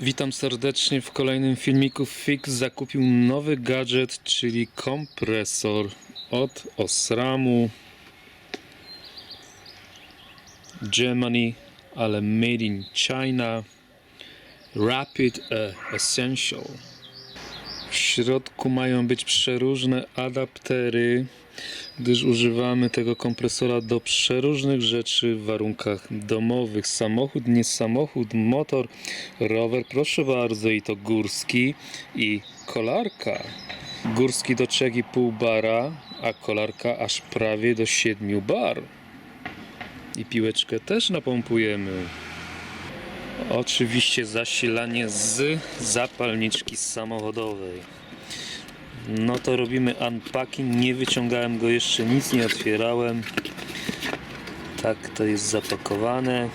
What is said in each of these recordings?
Witam serdecznie w kolejnym filmiku. Fix zakupił nowy gadżet, czyli kompresor od Osramu Germany, ale made in China. Rapid Essential. W środku mają być przeróżne adaptery, gdyż używamy tego kompresora do przeróżnych rzeczy w warunkach domowych. Samochód, nie samochód, motor, rower, proszę bardzo, i to górski i kolarka. Górski do 3,5 bara, a kolarka aż prawie do 7 bar. I piłeczkę też napompujemy. Oczywiście zasilanie z zapalniczki samochodowej. No to robimy unpacking. Nie wyciągałem go jeszcze, nic nie otwierałem. Tak to jest zapakowane.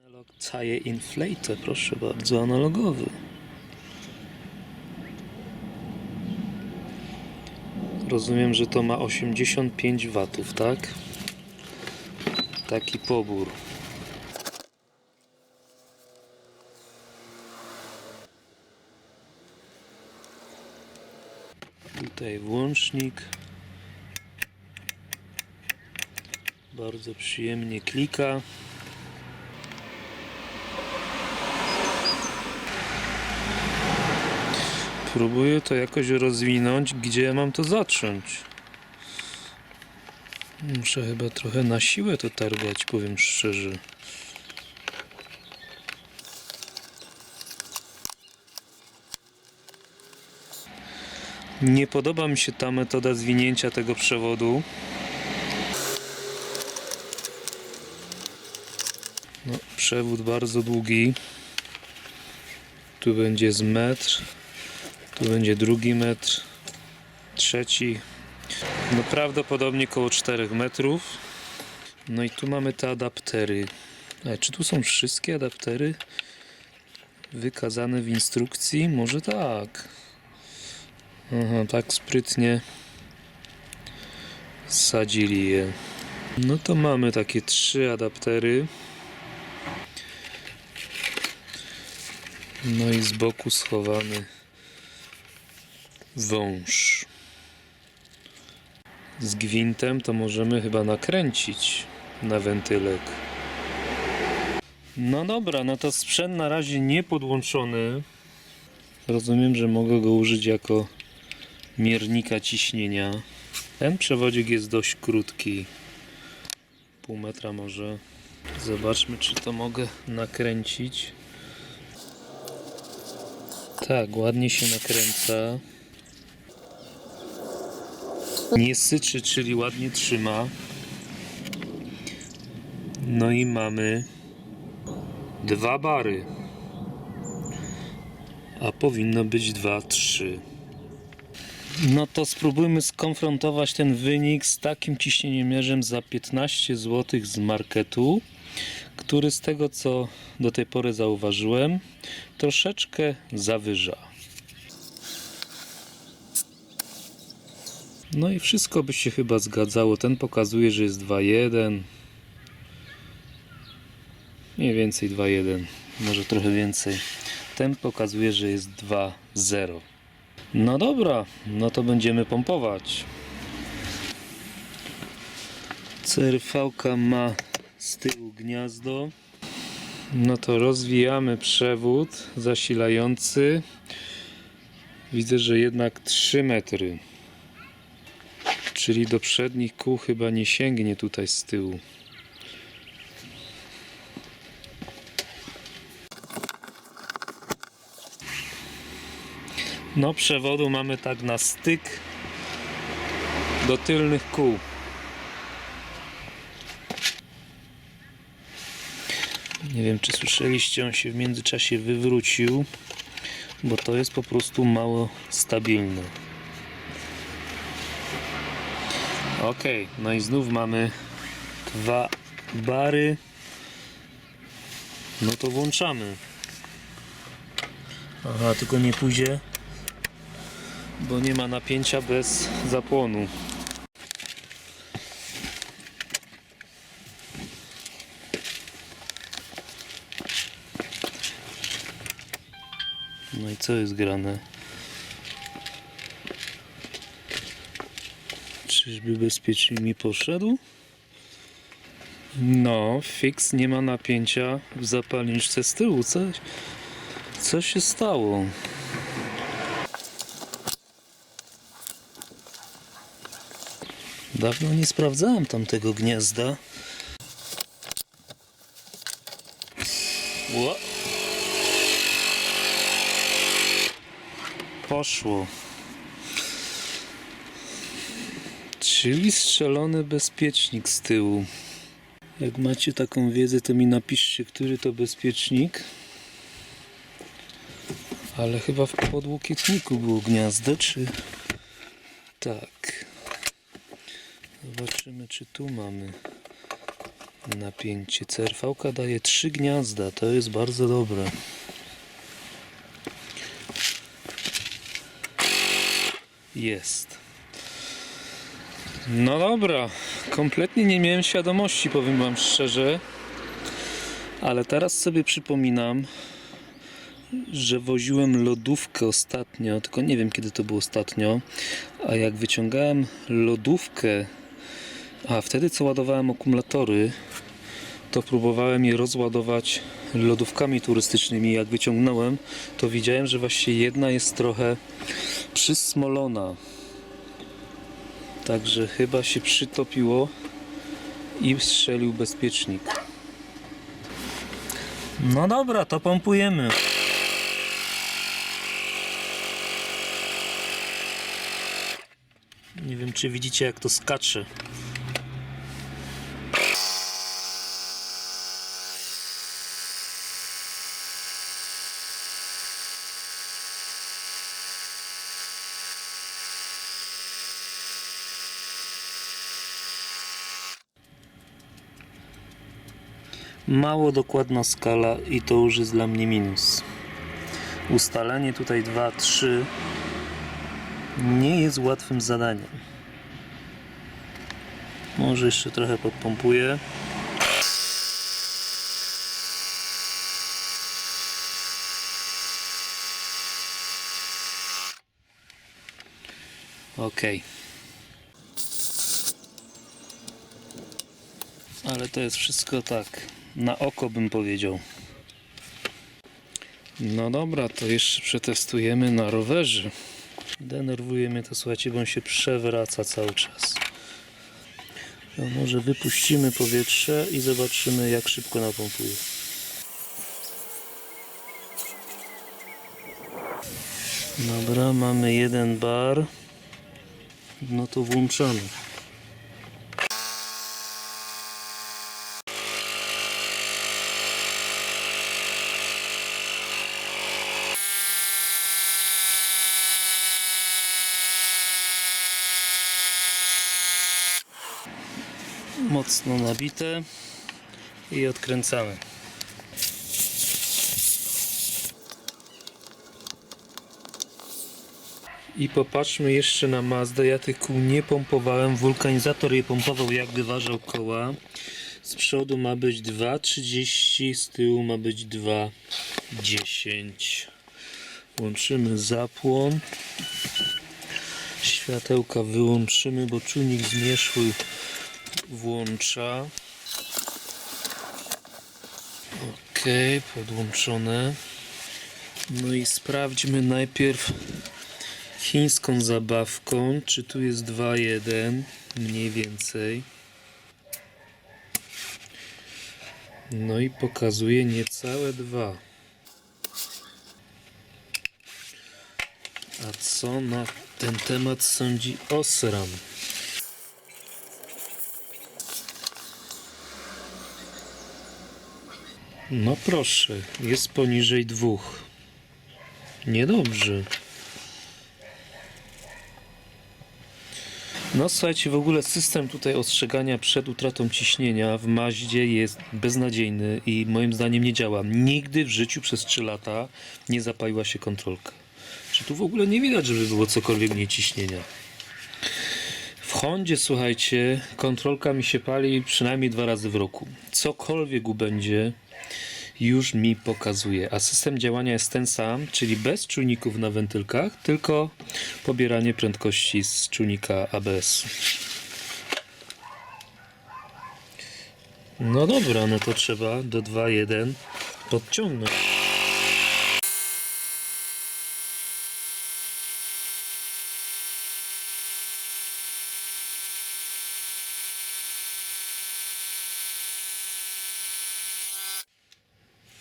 Analog Tire Inflator, proszę bardzo, analogowy. Rozumiem, że to ma 85 watów, tak? Taki pobór. Tutaj włącznik. Bardzo przyjemnie klika. Próbuję to jakoś rozwinąć, gdzie mam to zacząć. Muszę chyba trochę na siłę to targać, powiem szczerze. Nie podoba mi się ta metoda zwinięcia tego przewodu. No, przewód bardzo długi. Tu będzie z metr. Tu będzie drugi metr. Trzeci. No prawdopodobnie koło 4 metrów. No i tu mamy te adaptery. Ale czy tu są wszystkie adaptery wykazane w instrukcji? Może tak. Aha, tak sprytnie sadzili je. No to mamy takie trzy adaptery. No i z boku schowany wąż. Z gwintem to możemy chyba nakręcić na wentylek. No dobra, no to sprzęt na razie nie podłączony. Rozumiem, że mogę go użyć jako miernika ciśnienia. Ten przewodzik jest dość krótki. Pół metra może. Zobaczmy, czy to mogę nakręcić. Tak, ładnie się nakręca. Nie syczy, czyli ładnie trzyma. No i mamy dwa bary. A powinno być dwa, trzy. No to spróbujmy skonfrontować ten wynik z takim ciśnieniomierzem za 15 zł z marketu, który z tego co do tej pory zauważyłem, troszeczkę zawyża. No i wszystko by się chyba zgadzało. Ten pokazuje, że jest 2,1. Mniej więcej 2,1. Może trochę więcej. Ten pokazuje, że jest 2,0. No dobra, no to będziemy pompować. CRV ma z tyłu gniazdo. No to rozwijamy przewód zasilający. Widzę, że jednak 3 metry. Czyli do przednich kół chyba nie sięgnie tutaj z tyłu. No przewodu mamy tak na styk do tylnych kół. Nie wiem czy słyszeliście, on się w międzyczasie wywrócił, bo to jest po prostu mało stabilne. Ok, no i znów mamy dwa bary. No to włączamy. Aha, tylko nie pójdzie bo nie ma napięcia bez zapłonu. No i co jest grane? Czyżby bezpiecznie mi poszedł? No, fix nie ma napięcia w zapalniczce z tyłu. Coś, co się stało? Dawno nie sprawdzałem tamtego gniazda. Ło. Poszło. Czyli strzelony bezpiecznik z tyłu. Jak macie taką wiedzę, to mi napiszcie, który to bezpiecznik. Ale chyba w podłokietniku było gniazdo, czy... Tak. Zobaczymy, czy tu mamy napięcie. CRV daje trzy gniazda, to jest bardzo dobre. Jest. No dobra, kompletnie nie miałem świadomości, powiem Wam szczerze, ale teraz sobie przypominam, że woziłem lodówkę ostatnio, tylko nie wiem kiedy to było ostatnio, a jak wyciągałem lodówkę, a wtedy co ładowałem akumulatory, to próbowałem je rozładować lodówkami turystycznymi. Jak wyciągnąłem, to widziałem, że właśnie jedna jest trochę przysmolona. Także chyba się przytopiło i strzelił bezpiecznik. No dobra, to pompujemy. Nie wiem, czy widzicie, jak to skacze. Mało dokładna skala i to już jest dla mnie minus. Ustalenie tutaj 2-3 nie jest łatwym zadaniem. Może jeszcze trochę podpompuję. Ok. Ale to jest wszystko tak, na oko bym powiedział. No dobra, to jeszcze przetestujemy na rowerze. Denerwuje mnie to, słuchajcie, bo on się przewraca cały czas. Może wypuścimy powietrze i zobaczymy, jak szybko napompuje. Dobra, mamy jeden bar. No to włączamy. Mocno nabite i odkręcamy. I popatrzmy jeszcze na Mazdę. Ja tych kół nie pompowałem. Wulkanizator je pompował jak wyważał koła. Z przodu ma być 2,30, z tyłu ma być 2,10. Włączymy zapłon. Światełka wyłączymy, bo czujnik zmierzchu włącza. Ok, podłączone. No i sprawdźmy najpierw chińską zabawką, czy tu jest 2.1 mniej więcej. No i pokazuje niecałe 2. A co na ten temat sądzi Osram? No proszę, jest poniżej dwóch. Niedobrze. No słuchajcie, w ogóle system tutaj ostrzegania przed utratą ciśnienia w Maździe jest beznadziejny i moim zdaniem nie działa. Nigdy w życiu przez 3 lata nie zapaliła się kontrolka. Czy tu w ogóle nie widać, żeby było cokolwiek mniej ciśnienia? W Hondzie, słuchajcie, kontrolka mi się pali przynajmniej dwa razy w roku. Cokolwiek będzie, już mi pokazuje. A system działania jest ten sam, czyli bez czujników na wentylkach, tylko pobieranie prędkości z czujnika ABS. No dobra, no to trzeba do 2.1 podciągnąć.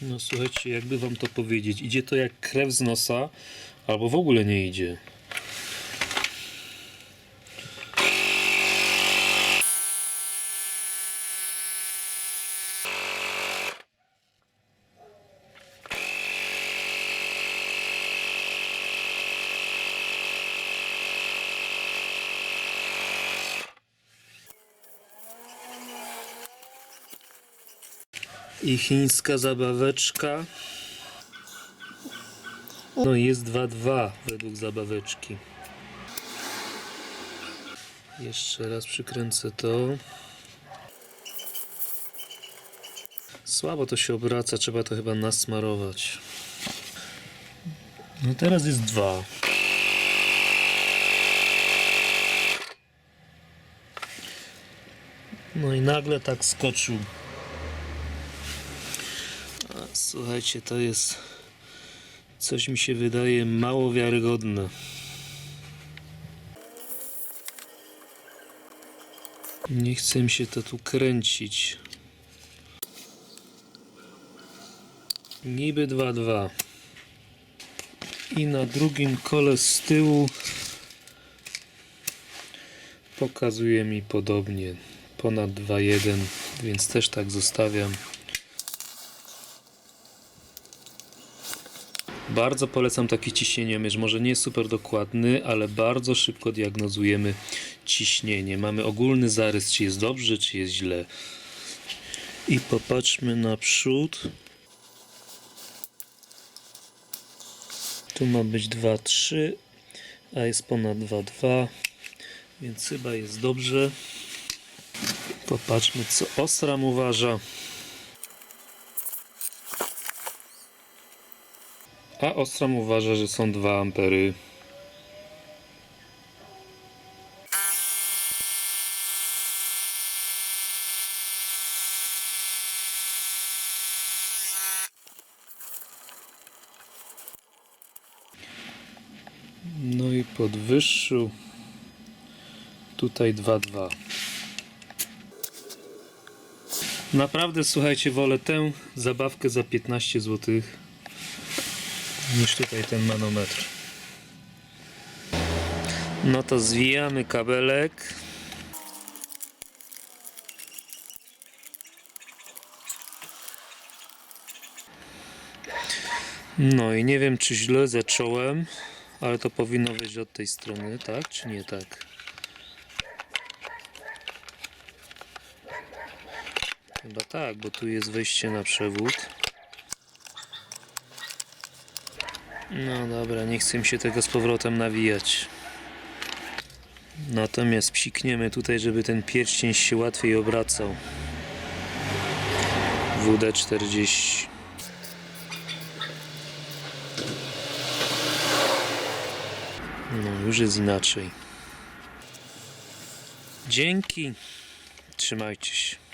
No słuchajcie, jakby wam to powiedzieć, idzie to jak krew z nosa, albo w ogóle nie idzie. I chińska zabaweczka. No jest 2-2 według zabaweczki. Jeszcze raz przykręcę to. Słabo to się obraca, trzeba to chyba nasmarować. No teraz jest 2. No i nagle tak skoczył. A, Słuchajcie, to jest coś mi się wydaje mało wiarygodne. Nie chcę mi się to tu kręcić. Niby 2-2. I na drugim kole z tyłu pokazuje mi podobnie. Ponad 2-1, więc też tak zostawiam. Bardzo polecam taki ciśnieniomierz. Może nie jest super dokładny, ale bardzo szybko diagnozujemy ciśnienie. Mamy ogólny zarys, czy jest dobrze, czy jest źle. I popatrzmy na przód. Tu ma być 2,3, a jest ponad 2,2, więc chyba jest dobrze. Popatrzmy, co Osram uważa. A Ostrom uważa, że są 2 ampery. No i podwyższył tutaj 2,2. Naprawdę słuchajcie, wolę tę zabawkę za 15 złotych niż tutaj ten manometr. No to zwijamy kabelek. No i nie wiem czy źle zacząłem, ale to powinno wyjść od tej strony, tak czy nie tak? Chyba tak, bo tu jest wejście na przewód. No dobra, nie chcę mi się tego z powrotem nawijać. Natomiast psikniemy tutaj, żeby ten pierścień się łatwiej obracał. WD-40. No, już jest inaczej. Dzięki. Trzymajcie się.